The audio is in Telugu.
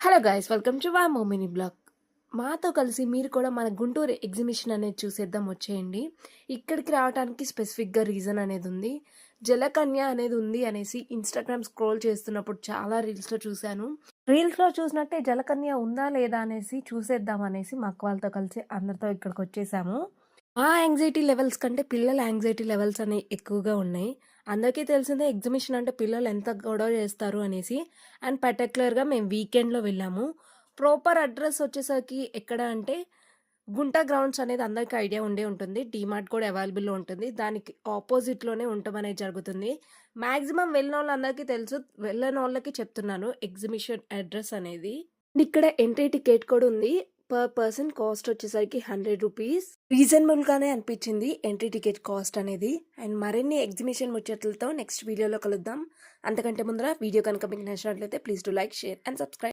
హలో గైస్ వెల్కమ్ టు వా మోమిని బ్లాగ్ మాతో కలిసి మీరు కూడా మన గుంటూరు ఎగ్జిబిషన్ అనేది చూసేద్దాం వచ్చేయండి. ఇక్కడికి రావడానికి స్పెసిఫిక్గా రీజన్ అనేది ఉంది. జలకన్య అనేది ఉంది అనేసి ఇన్స్టాగ్రామ్ స్క్రోల్ చేస్తున్నప్పుడు చాలా రీల్స్లో చూశాను. రీల్స్లో చూసినట్టే జలకన్య ఉందా లేదా అనేసి చూసేద్దాం అనేసి మా అక్క వాళ్ళతో కలిసి అందరితో ఇక్కడికి వచ్చేసాము. మా యాంగ్జైటీ లెవెల్స్ కంటే పిల్లల యాంగ్జైటీ లెవెల్స్ అనేవి ఎక్కువగా ఉన్నాయి. అందరికీ తెలిసిందే ఎగ్జిబిషన్ అంటే పిల్లలు ఎంత గొడవ చేస్తారు అనేసి. అండ్ పర్టికులర్గా మేము వీకెండ్లో వెళ్ళాము. ప్రాపర్ అడ్రస్ వచ్చేసరికి ఎక్కడ అంటే గుంట గ్రౌండ్స్ అనేది అందరికీ ఐడియా ఉండే ఉంటుంది. డీమార్ట్ కూడా అవైలబుల్లో ఉంటుంది. దానికి ఆపోజిట్లోనే ఉండటం అనేది జరుగుతుంది. మ్యాక్సిమం వెళ్ళిన వాళ్ళందరికీ తెలుసు. వెళ్ళని వాళ్ళకి చెప్తున్నాను ఎగ్జిబిషన్ అడ్రస్ అనేది. ఇక్కడ ఎంట్రీ టికెట్ కూడా ఉంది. పర్ పర్సన్ కాస్ట్ వచ్చేసరికి హండ్రెడ్ రూపీస్ రీజనబుల్ గానే అనిపించింది ఎంట్రీ టికెట్ కాస్ట్ అనేది. అండ్ మరిన్ని ఎగ్జిబిషన్ ముచ్చట్లతో నెక్స్ట్ వీడియోలో కలుద్దాం. అంతకంటే ముందర వీడియో కనుక మీకు నచ్చినట్లయితే please to like share and subscribe